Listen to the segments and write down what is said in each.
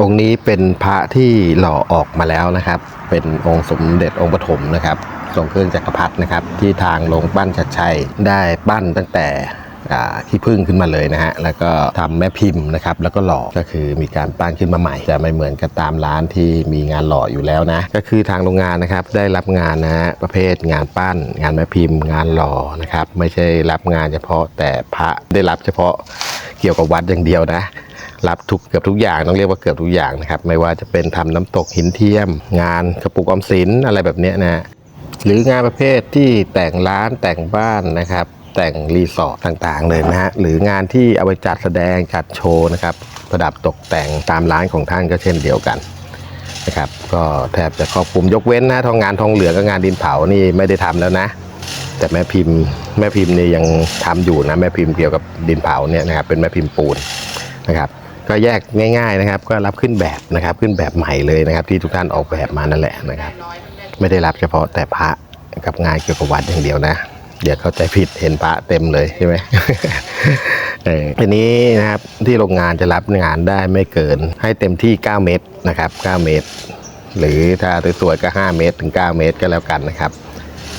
องค์นี้เป็นพระที่หล่อออกมาแล้วนะครับ เป็นองค์สมเด็จองค์ปฐมนะครับ ทรงเครื่องจักรพรรดินะครับ ที่ทางโรงปั้นชัดชัยได้ปั้นตั้งแต่ที่พึ่งขึ้นมาเลยนะฮะ แล้วก็ทำแม่พิมพ์นะครับ แล้วก็หล่อ ก็คือมีการปั้นขึ้นมาใหม่ จะไม่เหมือนกับตามร้านที่มีงานหล่ออยู่แล้วนะ ก็คือทางโรงงานนะครับได้รับงานนะฮะประเภทงานปั้น งานแม่พิมพ์ งานหล่อนะครับ ไม่ใช่รับงานเฉพาะแต่พระได้รับเฉพาะเกี่ยวกับวัดอย่างเดียวนะ รับทุกเกือบทุกอย่างต้องเรียกว่าเกือบทุกอย่างนะครับไม่ว่าจะเป็นทำน้ำตกหินเทียม งานกระปุกออมสินอะไรแบบนี้นะหรืองานประเภทที่แต่งร้านแต่งบ้านนะครับ แต่งรีสอร์ทต่างๆเลยนะฮะหรืองานที่เอาไปจัดแสดงจัดโชว์นะครับประดับตกแต่งตามร้านของท่านก็เช่นเดียวกันนะครับก็แทบจะครอบคลุมยกเว้นนะทองงานทองเหลืองกับงานดินเผานี่ไม่ได้ทำแล้วนะ แต่แม่พิมพ์แม่พิมพ์นี่ยังทำอยู่นะแม่พิมพ์เกี่ยวกับดินเผาเนี่ยนะครับเป็นแม่พิมพ์ปูนนะครับ ก็แยกง่ายๆนะครับ ก็รับขึ้นแบบนะครับ ขึ้นแบบใหม่เลยนะครับ ที่ทุกท่านออกแบบมานั่นแหละนะครับ ไม่ได้รับเฉพาะแต่พระกับงานเกี่ยวกับวัดอย่างเดียวนะเดี๋ยวเข้าใจผิดเห็นพระเต็มเลยใช่ไหมเออทีนี้นะครับที่โรงงานจะรับงานได้ไม่เกินให้เต็มที่ 9 เมตรนะครับ 9 เมตร หรือถ้าสวยๆก็ 5 เมตรถึง 9 เมตรก็แล้วกันนะครับ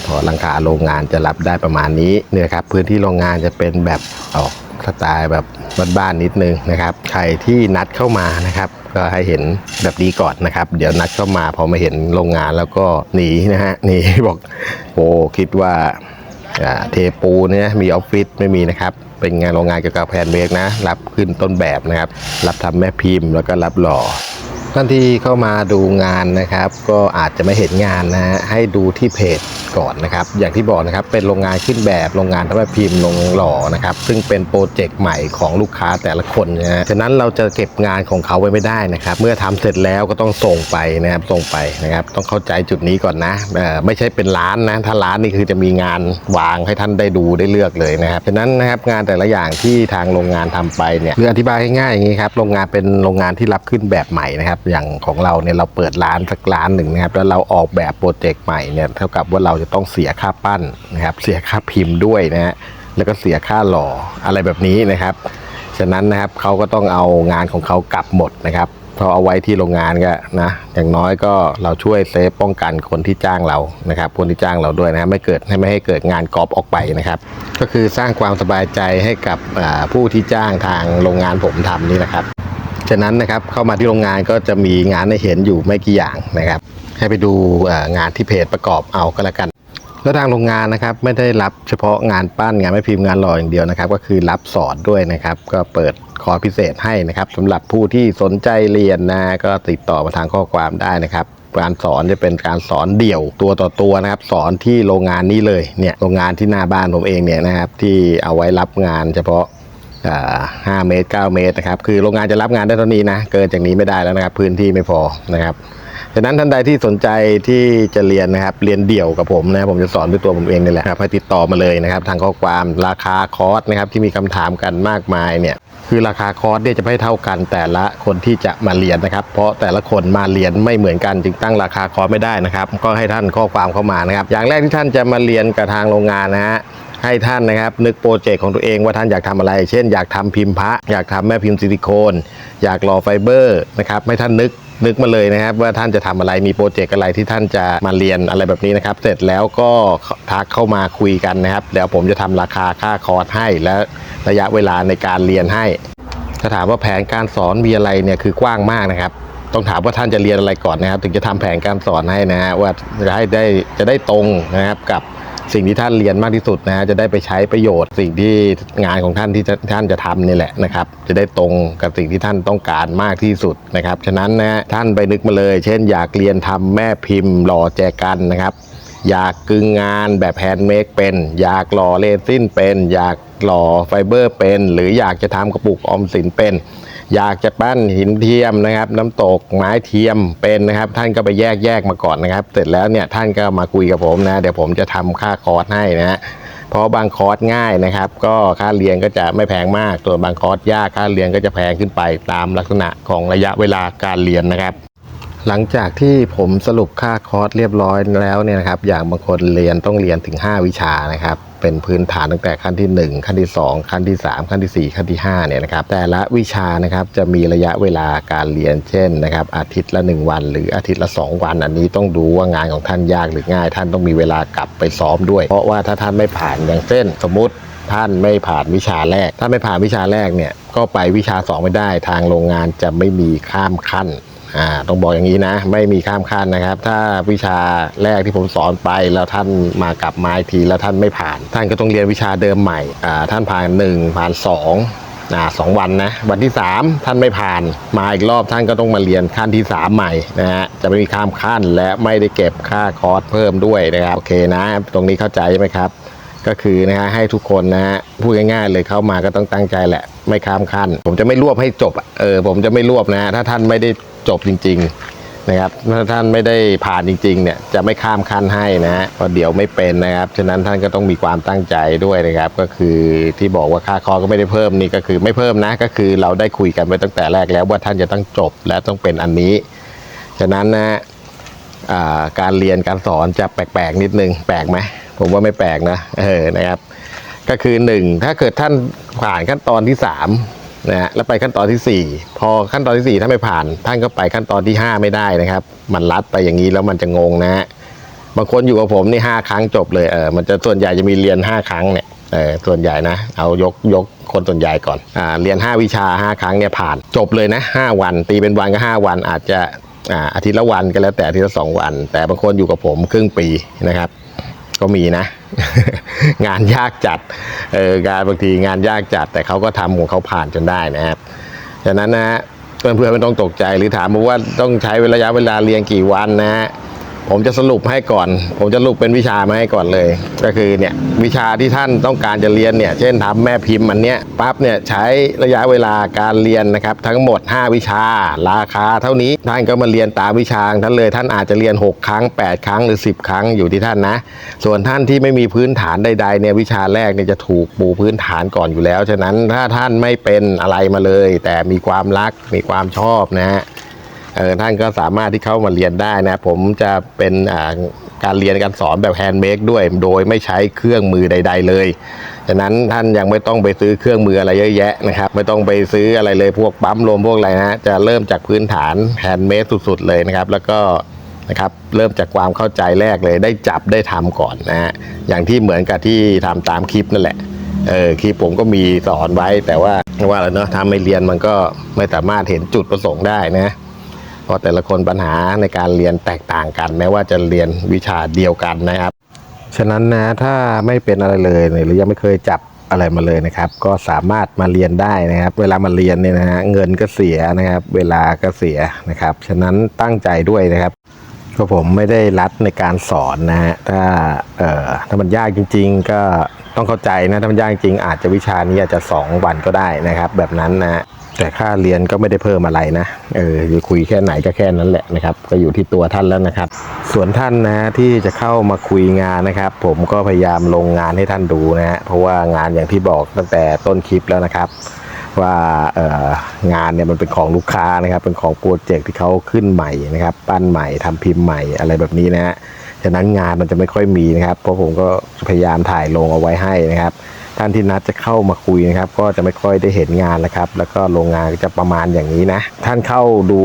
พอหลังคาโรงงานจะรับได้ประมาณนี้เนี่ยครับพื้นที่โรงงานจะเป็นแบบออก สไตล์แบบบ้านๆนิดนึงนะครับใครที่นัดเข้ามานะครับก็ให้เห็นแบบนี้ก่อนนะครับ เดี๋ยวนัดเข้ามาพอมาเห็นโรงงานแล้วก็หนีนะฮะหนีบอกโอ้คิดว่าเทปูเนี่ยมีออฟฟิศไม่มีนะครับเป็นงานโรงงานเกี่ยวกับแพนเบรกนะ รับขึ้นต้นแบบนะครับ รับทำแม่พิมพ์แล้วก็รับหล่อ ท่านที่เข้ามาดูงานนะครับ ก็อาจจะไม่เห็นงานนะฮะให้ดูที่เพจก่อนนะครับ อย่างที่บอกนะครับเป็นโรงงานขึ้นแบบโรงงานทำแบบพิมพ์ลงหล่อนะครับซึ่งเป็นโปรเจกต์ใหม่ของลูกค้าแต่ละคนนะฮะฉะนั้นเราจะเก็บงานของเขาไว้ไม่ได้นะครับ เมื่อทำเสร็จแล้วก็ต้องส่งไปนะครับส่งไปนะครับ ต้องเข้าใจจุดนี้ก่อนนะเอ่อไม่ใช่เป็นร้านนะถ้าร้านนี่คือจะมีงานวางให้ท่านได้ดูได้เลือกเลยนะครับฉะนั้นนะครับงานแต่ละอย่างที่ทางโรงงานทำไปเนี่ยคืออธิบายง่ายๆอย่างนี้ครับโรงงานเป็นโรงงานที่รับขึ้นแบบใหม่นะครับอย่างของเราเนี่ยเราเปิดร้านสักร้านหนึ่งนะครับ แล้วเราออกแบบโปรเจกต์ใหม่เนี่ยเท่ากับว่าเราจะต้องเสียค่าปั้นนะครับ เสียค่าพิมพ์ด้วยนะฮะแล้วก็เสียค่าหล่ออะไรแบบนี้นะครับ ฉะนั้นนะครับเขาก็ต้องเอางานของเขากลับหมดนะครับเพราเอาไว้ที่โรงงานก็นะอย่างน้อยก็เราช่วยเซฟป้องกันคนที่จ้างเรานะครับคนที่จ้างเราด้วยนะไม่เกิดให้ไม่ให้เกิดงานกรอบออกไปนะครับ ก็คือสร้างความสบายใจให้กับผู้ที่จ้างทางโรงงานผมทำนี่นะครับ ฉะนั้นนะครับเข้ามาที่โรงงานก็จะมีงานให้เห็นอยู่ไม่กี่อย่างนะครับ ให้ไปดูงานที่เพจประกอบเอาก็แล้วกัน แล้วทางโรงงานนะครับไม่ได้รับเฉพาะงานปั้นงานไม่พิมพ์งานหล่ออย่างเดียวนะครับ ก็คือรับสอนด้วยนะครับ ก็เปิดคอร์สพิเศษให้นะครับสำหรับผู้ที่สนใจเรียนนะก็ติดต่อมาทางข้อความได้นะครับการสอนจะเป็นการสอนเดี่ยวตัวต่อตัวนะครับ สอนที่โรงงานนี้เลยเนี่ยโรงงานที่หน้าบ้านผมเองเนี่ยนะครับ ที่เอาไว้รับงานเฉพาะ อ่า5เมตร 9 เมตรนะครับ คือโรงงานจะรับงานได้เท่านี้นะ เกินจากนี้ไม่ได้แล้วนะครับ พื้นที่ไม่พอนะครับฉะนั้นท่านใดที่สนใจที่จะเรียนนะครับ เรียนเดี่ยวกับผมนะผมจะสอนด้วยตัวผมเองนี่แหละครับให้ติดต่อมาเลยนะครับ ทางข้อความราคาคอร์สนะครับที่มีคำถามกันมากมายเนี่ยคือราคาคอร์สเนี่ยจะไม่เท่ากันแต่ละคนที่จะมาเรียนนะครับ เพราะแต่ละคนมาเรียนไม่เหมือนกันจึงตั้งราคาคอร์สไม่ได้นะครับ ก็ให้ท่านข้อความเข้ามานะครับ อย่างแรกที่ท่านจะมาเรียนกับทางโรงงานนะฮะ ให้ท่านนะครับ นึกโปรเจกต์ของตัวเองว่าท่านอยากทำอะไร เช่น อยากทำพิมพ์พระ อยากทำแม่พิมพ์ซิลิโคน อยากหล่อไฟเบอร์นะครับให้ท่านนึกนึกมาเลยนะครับว่าท่านจะทำอะไรมีโปรเจกต์อะไรที่ท่านจะมาเรียนอะไรแบบนี้นะครับ เสร็จแล้วก็ทักเข้ามาคุยกันนะครับเดี๋ยวผมจะทำราคาค่าคอร์สให้และระยะเวลาในการเรียนให้ถ้าถามว่าแผนการสอนมีอะไรเนี่ยคือกว้างมากนะครับ ต้องถามว่าท่านจะเรียนอะไรก่อนนะครับ ถึงจะทำแผนการสอนให้นะฮะว่าจะให้ได้จะได้ตรงนะครับกับ สิ่งที่ท่านเรียนมากที่สุดนะฮะจะได้ไปใช้ประโยชน์ สิ่งที่งานของท่านที่ท่านจะทำนี่แหละนะครับ จะได้ตรงกับสิ่งที่ท่านต้องการมากที่สุดนะครับฉะนั้นนะฮะท่านไปนึกมาเลย เช่น อยากเรียนทำแม่พิมพ์หล่อแจกันนะครับอยากกึงงานแบบแฮนด์เมดเป็น อยากหล่อเรซินเป็น อยากหล่อไฟเบอร์เป็น หรืออยากจะทำกระปุกออมสินเป็น อยากจะปั้นหินเทียมนะครับ น้ำตกไม้เทียมเป็นนะครับ ท่านก็ไปแยกแยกมาก่อนนะครับ เสร็จแล้วเนี่ยท่านก็มาคุยกับผมนะเดี๋ยวผมจะทำค่าคอร์สให้นะฮะเพราะบางคอร์สง่ายนะครับ ก็ค่าเรียนก็จะไม่แพงมากส่วนบางคอร์สยากค่าเรียนก็จะแพงขึ้นไปตามลักษณะของระยะเวลาการเรียนนะครับหลังจากที่ผมสรุปค่าคอร์สเรียบร้อยแล้วเนี่ยนะครับ อย่างบางคนเรียนต้องเรียนถึง 5 วิชานะครับ เป็นพื้นฐานตั้งแต่ขั้นที่ 1 ขั้นที่ 2 ขั้นที่ 3 ขั้นทีสี่ 4 ขั้นที่5เนี่ยนะครับแต่ละวิชานะครับจะมีระยะเวลาการเรียนเช่นนะครับอาทิตย์ละ 1 วัน หรืออาทิตย์ละ 2 วัน อันนี้ต้องดูว่างานของท่านยากหรือง่าย ท่านต้องมีเวลากลับไปซ้อมด้วย เพราะว่าถ้าท่านไม่ผ่านอย่างเช่น สมมติท่านไม่ผ่านวิชาแรก ถ้าไม่ผ่านวิชาแรกเนี่ยก็ไปวิชา 2 ไม่ได้ ทางโรงงานจะไม่มีข้ามขั้น อ่าต้องบอกอย่างนี้นะ ไม่มีข้ามขั้นนะครับ ถ้าวิชาแรกที่ผมสอนไปแล้วท่านมากลับมาอีกทีแล้วท่านไม่ผ่าน ท่านก็ต้องเรียนวิชาเดิมใหม่อ่าท่านผ่าน 1 ผ่าน 2อ่าสองวันนะ วันที่ 3 ท่านไม่ผ่าน มาอีกรอบท่านก็ต้องมาเรียนขั้นที่ 3 ใหม่นะฮะจะไม่มีข้ามขั้นและไม่ได้เก็บค่าคอร์สเพิ่มด้วยนะครับโอเคนะ ตรงนี้เข้าใจไหมครับ ก็คือนะฮะให้ทุกคนนะฮะพูดง่ายๆเลยเข้ามาก็ต้องตั้งใจแหละ ไม่ข้ามขั้น ผมจะไม่รวบให้จบเออผมจะไม่รวบนะฮะถ้าท่านไม่ได้ จบจริง ๆนะครับถ้าท่านไม่ได้ผ่านจริงๆเนี่ยจะไม่ข้ามขั้นให้นะฮะเพราะเดี๋ยวไม่เป็นนะครับฉะนั้นท่านก็ต้องมีความตั้งใจด้วยนะครับ ก็คือที่บอกว่าค่าคอร์ก็ไม่ได้เพิ่มนี่ก็คือไม่เพิ่มนะก็คือเราได้คุยกันไปตั้งแต่แรกแล้วว่าท่านจะต้องจบและต้องเป็นอันนี้ ฉะนั้นนะฮะการเรียนการสอนจะแปลกๆนิดนึงแปลกไหมผมว่าไม่แปลกนะเออนะครับ ก็คือหนึ่งถ้าเกิดท่านผ่านขั้นตอนที่สาม นะฮะแล้วไปขั้นตอนที่สี่พอขั้นตอนที่สี่ถ้าไม่ผ่าน ท่านก็ไปขั้นตอนที่ห้าไม่ได้นะครับ มันลัดไปอย่างนี้แล้วมันจะงงนะฮะบางคนอยู่กับผมนี่ห้าครั้งจบเลยเออมันจะส่วนใหญ่จะมีเรียนห้าครั้งเนี่ยเออส่วนใหญ่นะ เอายกยกคนส่วนใหญ่ก่อนอ่าเรียนห้าวิชาห้าครั้งเนี่ยผ่านจบเลยนะห้าวัน ตีเป็นวันก็ห้าวันอาจจะอ่าอาทิตย์ละวันก็แล้วแต่อาทิตย์ละสองวัน แต่บางคนอยู่กับผมครึ่งปีนะครับ ก็มีนะ งานยากจัดเอองานบางทีงานยากจัด แต่เขาก็ทำของเขาผ่านจนได้นะครับฉะนั้นนะเพื่อนๆไม่ต้องตกใจหรือถามว่าต้องใช้ระยะเวลาเรียนกี่วันนะฮะ ผมจะสรุปให้ก่อน ผมจะสรุปเป็นวิชามาให้ก่อนเลย ก็คือเนี่ยวิชาที่ท่านต้องการจะเรียนเนี่ย เช่นทำแม่พิมพ์อันเนี้ยปั๊บเนี่ยใช้ระยะเวลาการเรียนนะครับ ทั้งหมด 5 วิชา ราคาเท่านี้ท่านก็มาเรียนตามวิชาท่านเลยท่านอาจจะเรียน 6 ครั้ง 8 ครั้งหรือ 10 ครั้งอยู่ที่ท่านนะ ส่วนท่านที่ไม่มีพื้นฐานใดๆเนี่ยวิชาแรกเนี่ยจะถูกปูพื้นฐานก่อนอยู่แล้วฉะนั้นถ้าท่านไม่เป็นอะไรมาเลย แต่มีความรักมีความชอบนะฮะ เออท่านก็สามารถที่เข้ามาเรียนได้นะ ผมจะเป็นการเรียนการสอนแบบแฮนด์เมดด้วย โดยไม่ใช้เครื่องมือใด ๆ เลยฉะนั้นท่านยังไม่ต้องไปซื้อเครื่องมืออะไรเยอะแยะนะครับ ไม่ต้องไปซื้ออะไรเลยพวกปั๊มลมพวกอะไรนะจะเริ่มจากพื้นฐานแฮนด์เมดสุดๆเลยนะครับ แล้วก็นะครับเริ่มจากความเข้าใจแรกเลยได้จับได้ทำก่อนนะฮะอย่างที่เหมือนกับที่ทำตามคลิปนั่นแหละเออคลิปผมก็มีสอนไว้แต่ว่าว่าแล้วเนาะทำไม่เรียนมันก็ไม่สามารถเห็นจุดประสงค์ได้นะ เพราะแต่ละคนปัญหาในการเรียนแตกต่างกัน แม้ว่าจะเรียนวิชาเดียวกันนะครับ ฉะนั้นนะถ้าไม่เป็นอะไรเลยหรือยังไม่เคยจับอะไรมาเลยนะครับ ก็สามารถมาเรียนได้นะครับ เวลามาเรียนเนี่ยนะฮะเงินก็เสียนะครับ เวลาก็เสียนะครับ ฉะนั้นตั้งใจด้วยนะครับก็ผมไม่ได้รัดในการสอนนะฮะถ้าเอ่อถ้ามันยากจริง ๆ ก็ต้องเข้าใจนะถ้ามันยากจริงอาจจะวิชานี้อาจจะ 2 วันก็ได้นะครับ แบบนั้นนะฮะ แต่ค่าเรียนก็ไม่ได้เพิ่มอะไรนะ เออจะคุยแค่ไหนก็แค่นั้นแหละนะครับ ก็อยู่ที่ตัวท่านแล้วนะครับ ส่วนท่านนะที่จะเข้ามาคุยงานนะครับ ผมก็พยายามลงงานให้ท่านดูนะฮะ เพราะว่างานอย่างที่บอกตั้งแต่ต้นคลิปแล้วนะครับ ว่าเอองานเนี่ยมันเป็นของลูกค้านะครับ เป็นของโปรเจกต์ที่เขาขึ้นใหม่นะครับ ปั้นใหม่ทำพิมพ์ใหม่อะไรแบบนี้นะฮะ ฉะนั้นงานมันจะไม่ค่อยมีนะครับ เพราะผมก็พยายามถ่ายลงเอาไว้ให้นะครับ ท่านที่นัดจะเข้ามาคุยนะครับ ก็จะไม่ค่อยได้เห็นงานนะครับ แล้วก็โรงงานก็จะประมาณอย่างนี้นะ ท่านเข้าดู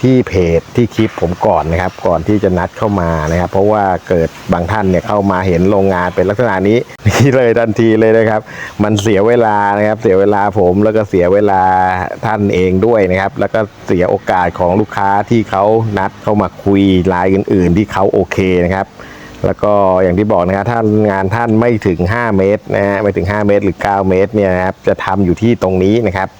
ที่เพจที่คลิปผมก่อนนะครับ ก่อนที่จะนัดเข้ามานะครับ เพราะว่าเกิดบางท่านเนี่ยเข้ามาเห็นโรงงานเป็นลักษณะนี้นี่เลยทันทีเลยนะครับ มันเสียเวลานะครับ เสียเวลาผมแล้วก็เสียเวลาท่านเองด้วยนะครับ แล้วก็เสียโอกาสของลูกค้าที่เขานัดเข้ามาคุยรายอื่น ๆ ที่เขาโอเคนะครับ แล้วก็อย่างที่บอกนะครับท่านงานท่านไม่ถึง 5 เมตรนะฮะไม่ถึง 5 เมตรหรือ 9 เมตรเนี่ยนะครับจะทำอยู่ที่ตรงนี้นะครับ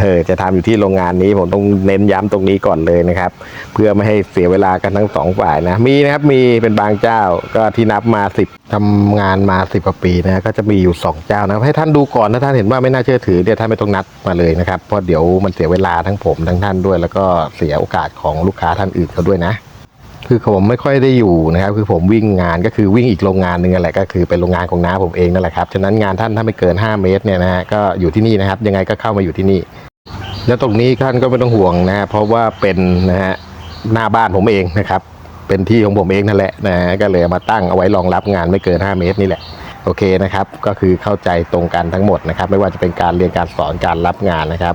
เออจะทำอยู่ที่โรงงานนี้ผมต้องเน้นย้ำตรงนี้ก่อนเลยนะครับ เพื่อไม่ให้เสียเวลากันทั้งสองฝ่ายนะมีนะครับมีเป็นบางเจ้าก็ที่นับมา 10ทำงานมา 10กว่าปีนะก็จะมีอยู่ 2 เจ้านะให้ท่านดูก่อนถ้าท่านเห็นว่าไม่น่าเชื่อถือเนี่ยท่านไม่ต้องนัดมาเลยนะครับเพราะเดี๋ยวมันเสียเวลาทั้งผมทั้งท่านด้วย แล้วก็เสียโอกาสของลูกค้าท่านอื่นเขาด้วยนะ คือผมไม่ค่อยได้อยู่นะครับ คือผมวิ่งงานก็คือวิ่งอีกโรงงานหนึ่งนั่นแหละก็คือเป็นโรงงานของน้าผมเองนั่นแหละครับฉะนั้นงานท่านถ้าไม่เกิน 5 เมตรเนี่ยนะฮะก็อยู่ที่นี่นะครับ ยังไงก็เข้ามาอยู่ที่นี่ แล้วตรงนี้ท่านก็ไม่ต้องห่วงนะฮะเพราะว่าเป็นนะฮะหน้าบ้านผมเองนะครับ เป็นที่ของผมเองนั่นแหละนะฮะก็เลยมาตั้งเอาไว้รองรับงานไม่เกิน 5 เมตรนี่แหละโอเคนะครับ ก็คือเข้าใจตรงกันทั้งหมดนะครับ ไม่ว่าจะเป็นการเรียนการสอนการรับงานนะครับ